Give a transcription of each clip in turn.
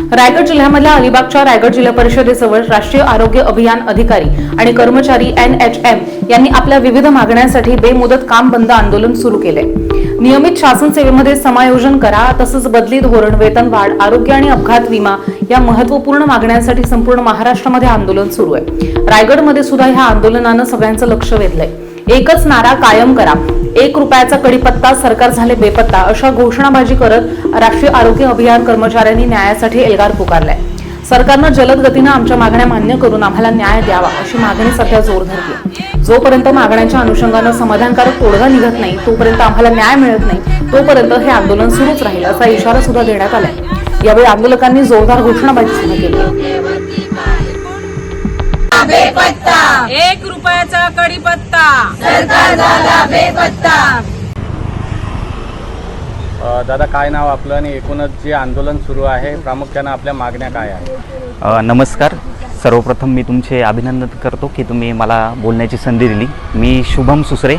रायगड जिल्ह्यामधल्या अलिबागच्या रायगड जिल्हा परिषदेजवळ राष्ट्रीय आरोग्य अभियान अधिकारी आणि कर्मचारी एन एच एम यांनी आपल्या विविध मागण्यांसाठी बेमुदत काम बंद आंदोलन सुरू केले. नियमित शासन सेवेमध्ये समायोजन करा तसंच बदली धोरण वेतन वाढ आरोग्य आणि अपघात विमा या महत्त्वपूर्ण मागण्यांसाठी संपूर्ण महाराष्ट्रामध्ये आंदोलन सुरू आहे. रायगडमध्ये सुद्धा ह्या आंदोलनानं सगळ्यांचं लक्ष वेधलंय. एकच नारा कायम करा. एक रुपयाचा कडीपत्ता सरकार झाले बेपत्ता अशा घोषणाबाजी करत राष्ट्रीय आरोग्य अभियान कर्मचाऱ्यांनी न्यायासाठी एल्गार पुकारलाय. सरकारनं जलद गतीनं आमच्या मागण्या मान्य करून आम्हाला न्याय द्यावा अशी मागणी सध्या जोर धरली जोपर्यंत मागण्यांच्या अनुषंगानं समाधानकारक तोडगा निघत नाही तोपर्यंत आम्हाला न्याय मिळत नाही तोपर्यंत हे आंदोलन सुरूच राहील असा इशारा सुद्धा देण्यात आलाय. यावेळी आंदोलकांनी जोरदार घोषणाबाजी सुरू केली. रुपयाचा कडीपत्ता अ, दादा काय नाव आपलं आणि एकूणच जे आंदोलन सुरू आहे प्रामुख्यानं आपल्या मागण्या काय आहेत? अ, नमस्कार. सर्वप्रथम मी तुमचे अभिनंदन करतो की तुम्ही मला बोलण्याची संधी दिली. मी शुभम सुसरे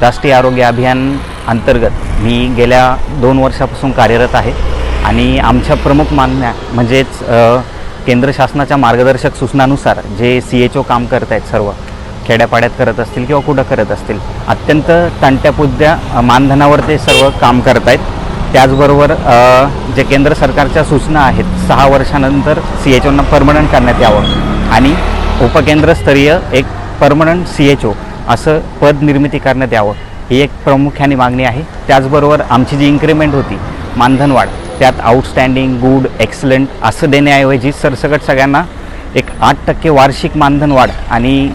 राष्ट्रीय आरोग्य अभियान अंतर्गत मी गेल्या दोन वर्षापासून कार्यरत आहे आणि आमच्या प्रमुख मागण्या म्हणजेच अ, केंद्र शासनाच्या मार्गदर्शक सूचनानुसार जे सी एच ओ काम करत आहेत सर्व खेड्यापाड्यात करत असतील किंवा कुठं करत असतील अत्यंत तंट्यापुद्या मानधनावर ते सर्व काम करत आहेत त्याचबरोबर जे केंद्र सरकारच्या सूचना आहेत सहा वर्षानंतर सी एच ओना परमनंट करण्यात यावं आणि उपकेंद्रस्तरीय एक परमनंट सी एच ओ असं पद निर्मिती करण्यात यावं ही एक प्रामुख्याने मागणी आहे. त्याचबरोबर आमची जी इन्क्रिमेंट होती मानधनवाढ त्यात आउटस्टँडिंग गुड एक्सलंट असं देण्याऐवजी सरसकट सगळ्यांना एक आठ टक्के वार्षिक मानधनवाढ आणि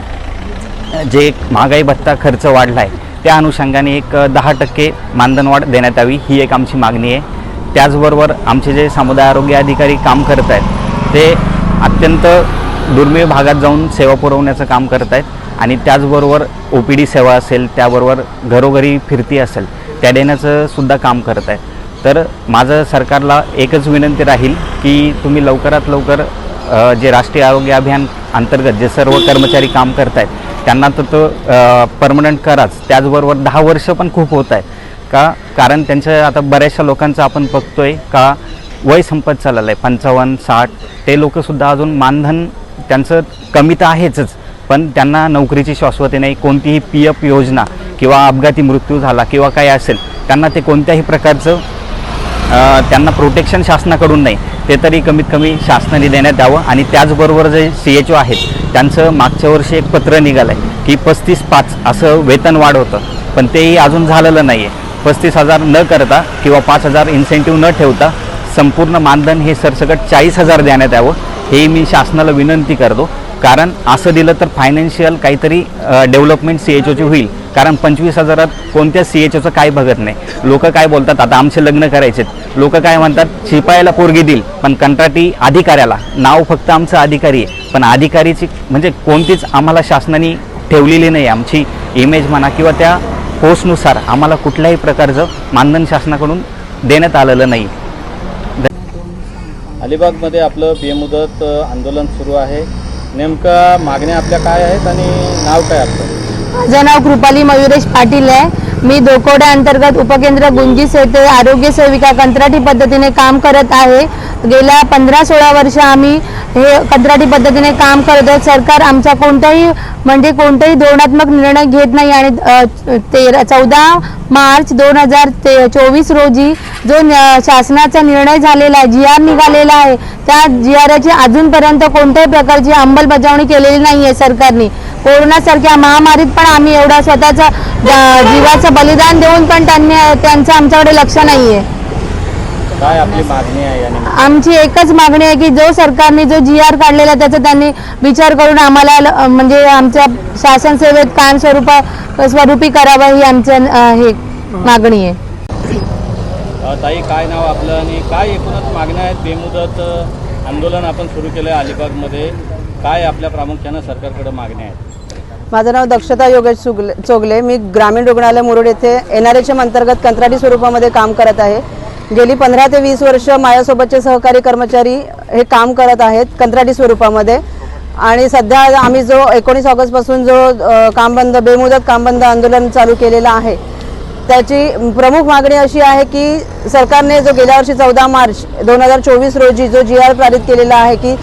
जे एक महागाई भत्ता खर्च वाढला आहे त्या अनुषंगाने एक दहा टक्के मानधनवाढ देण्यात यावी ही एक आमची मागणी आहे. त्याचबरोबर आमचे जे समुदाय आरोग्य अधिकारी काम करत आहेत ते अत्यंत दुर्मिळ भागात जाऊन सेवा पुरवण्याचं काम करत आहेत आणि त्याचबरोबर ओ पी डी सेवा असेल त्याबरोबर घरोघरी फिरती असेल त्या देण्याचं सुद्धा काम करत आहेत तर माझं सरकारला एकच विनंती राहील की तुम्ही लवकरात लवकर जे राष्ट्रीय आरोग्य अभियान अंतर्गत जे सर्व कर्मचारी काम करत आहेत त्यांना तर तो परमनंट कराच. त्याचबरोबर दहा वर्ष पण खूप होत आहे. का? कारण त्यांच्या आता बऱ्याचशा लोकांचं आपण बघतोय का? वय संपत चाललं आहे. पंचावन्न साठ ते लोकंसुद्धा अजून मानधन त्यांचं कमी तर आहेच पण त्यांना नोकरीची शाश्वती नाही. कोणतीही पी एफ योजना किंवा अपघाती मृत्यू झाला किंवा काय असेल त्यांना ते कोणत्याही प्रकारचं त्यांना प्रोटेक्शन शासनाकडून नाही. ते तरी कमीत कमी शासनाने देण्यात यावं आणि त्याचबरोबर जे सी एच ओ आहेत त्यांचं मागच्या वर्षी एक पत्र निघालं आहे की पस्तीस पाच असं वेतन वाढ होतं. पण तेही अजून झालेलं नाही आहे पस्तीस हजार न करता किंवा पाच हजार इन्सेंटिव्ह न ठेवता संपूर्ण मानधन हे सरसकट चाळीस हजार देण्यात यावं हे मी शासनाला विनंती करतो. कारण असं दिलं तर फायनान्शियल काहीतरी डेव्हलपमेंट सी एच ओची होईल. कारण पंचवीस हजारात कोणत्या सी एच ओचं काय बघत नाही. लोक काय बोलतात आता आमचे लग्न करायचे लोक काय म्हणतात शिपायाला पोरगी देईल पण कंत्राटी अधिकाऱ्याला. नाव फक्त आमचं अधिकारी आहे. पण अधिकारीची म्हणजे कोणतीच आम्हाला शासनाने ठेवलेली नाही. आमची इमेज म्हणा किंवा त्या पोस्टनुसार आम्हाला कुठल्याही प्रकारचं मानधन शासनाकडून देण्यात आलेलं नाही. अलिबागमध्ये आपलं बेमुदत आंदोलन सुरू आहे. नेमका मागण्या आपल्या काय आहेत आणि नाव काय आपलं? माझं नाव कृपाली मयुरेश पाटील आहे. मी धोकोड्या अंतर्गत उपकेंद्र गुंजीस येथे आरोग्य सेविका कंत्राटी पद्धतीने काम करत आहे. गेल्या पंधरा सोळा वर्ष आम्ही हे कंत्राटी पद्धतीने काम करत आहोत. सरकार आमचा कोणताही म्हणजे कोणताही धोरणात्मक निर्णय घेत नाही आणि तेरा चौदा मार्च दोन हजार ते चोवीस रोजी जो न- शासनाचा निर्णय झालेला आहे जी आर निघालेला आहे त्या जी आरची अजूनपर्यंत कोणत्याही प्रकारची अंमलबजावणी केलेली नाही आहे सरकारने. कोरोनासारख्या महामारीत पण आम्ही एवढा स्वतःचा जीवाचं बलिदान देऊन पण त्यांनी त्यांचं आमच्याकडे लक्ष नाही आहे काय आपली मागणी आहे आमची एकच मागणी आहे की जो सरकारने जो जी आर काढलेला आहे त्याचा त्यांनी विचार करून आम्हाला ल- म्हणजे आमच्या शासन सेवेत कायमस्वरूप स्वरूपी करावं ही आमच्या अ, हे मागणी आहे. अ, ताई काय नाव आपलं आणि काय एकूणच मागण्या आहेत? बेमुदत अ, आंदोलन आपण सुरू केलं आहे अलिबागमध्ये. काय आपल्या प्रामुख्यानं सरकारकडे मागण्या आहेत? माझं नाव दक्षता योगेश चुगले चोगले. मी ग्रामीण रुग्णालय मुरुड येथे एन आर एच एम अंतर्गत कंत्राटी स्वरूपामध्ये काम करत आहे. गेली पंधरा ते वीस वर्ष माझ्यासोबतचे सहकारी कर्मचारी हे काम करत आहेत कंत्राटी स्वरूपामध्ये. आणि सध्या आम्ही जो एकोणीस ऑगस्टपासून जो काम बंद बेमुदत काम बंद आंदोलन चालू केलेलं आहे त्याची प्रमुख मागणी अशी आहे की सरकारने जो गेल्या वर्षी चौदा मार्च दोन हजार चोवीस रोजी जो जी आर पारित केलेला आहे की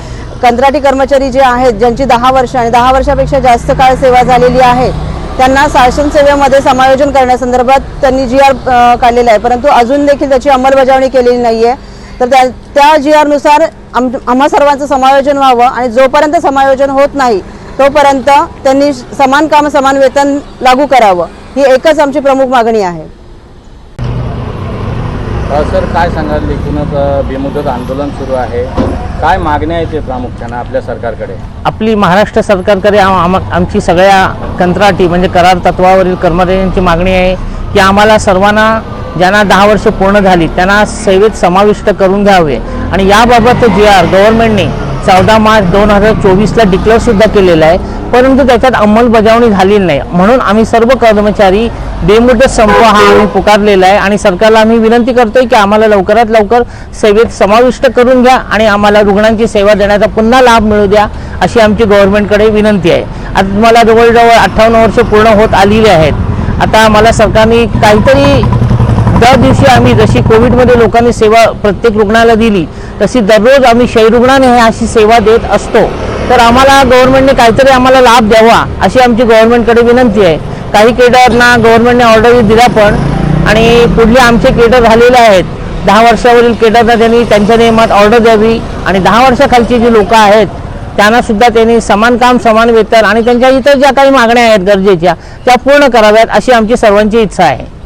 कंत्राटी कर्मचारी जे आहेत ज्यांची दहा वर्ष आणि दहा वर्षापेक्षा जास्त काळ सेवा झालेली आहे त्यांना शासन सेवेमध्ये समायोजन करण्यासंदर्भात त्यांनी जी आर काढलेला आहे. परंतु अजून देखील त्याची अंमलबजावणी केलेली नाही आहे तर त्या त्या जी आरनुसार आम आम्हा सर्वांचं समायोजन व्हावं आणि जोपर्यंत समायोजन होत नाही तोपर्यंत त्यांनी समान काम समान वेतन लागू करावं. ही एकच आमची प्रमुख मागणी आहे. सर काय सांगाल? एकूणच बेमुदत आंदोलन सुरू आहे. काय मागण्या आहेत ते प्रामुख्यानं आपल्या सरकारकडे? आपली महाराष्ट्र सरकारकडे आम- आम- आमची सगळ्या कंत्राटी म्हणजे करार तत्वावरील कर्मचाऱ्यांची मागणी आहे की आम्हाला सर्वांना ज्यांना दहा वर्ष पूर्ण झाली त्यांना सेवेत समाविष्ट करून घ्यावे. आणि याबाबत जे आर गव्हर्नमेंटने चौदा मार्च दोन हजार चोवीसला डिक्लेअर सुद्धा केलेलं आहे. परंतु त्याच्यात अंमलबजावणी झालेली नाही. म्हणून आम्ही सर्व कर्मचारी बेमुदत संप हा आम्ही पुकारलेला आहे. आणि सरकारला आम्ही विनंती करतोय की आम्हाला लवकरात लवकर सेवेत समाविष्ट करून घ्या आणि आम्हाला रुग्णांची सेवा देण्याचा पुन्हा लाभ मिळू द्या अशी आमची गव्हर्नमेंटकडे विनंती आहे. आता तुम्हाला जवळजवळ अठ्ठावन्न वर्ष पूर्ण होत आलेली आहेत. आता मला सरकारने काहीतरी दर दिवशी आम्ही जशी कोविडमध्ये लोकांनी सेवा प्रत्येक रुग्णाला दिली तशी दररोज आम्ही क्षयरुग्णाने अशी सेवा देत असतो. तर आम्हाला गव्हर्नमेंटने काहीतरी आम्हाला लाभ द्यावा अशी आमची गव्हर्नमेंटकडे विनंती आहे. काही केडरना गव्हर्नमेंटने ऑर्डर दिला पण आणि पुढले आमचे केडर झालेले आहेत. दहा वर्षावरील केडरना त्यांनी त्यांच्या नियमात ऑर्डर द्यावी आणि दहा वर्षाखालची जी लोकं आहेत त्यांना सुद्धा त्यांनी समान काम समान वेतन आणि त्यांच्या इतर ज्या काही मागण्या आहेत गरजेच्या त्या पूर्ण कराव्यात अशी आमची सर्वांची इच्छा आहे.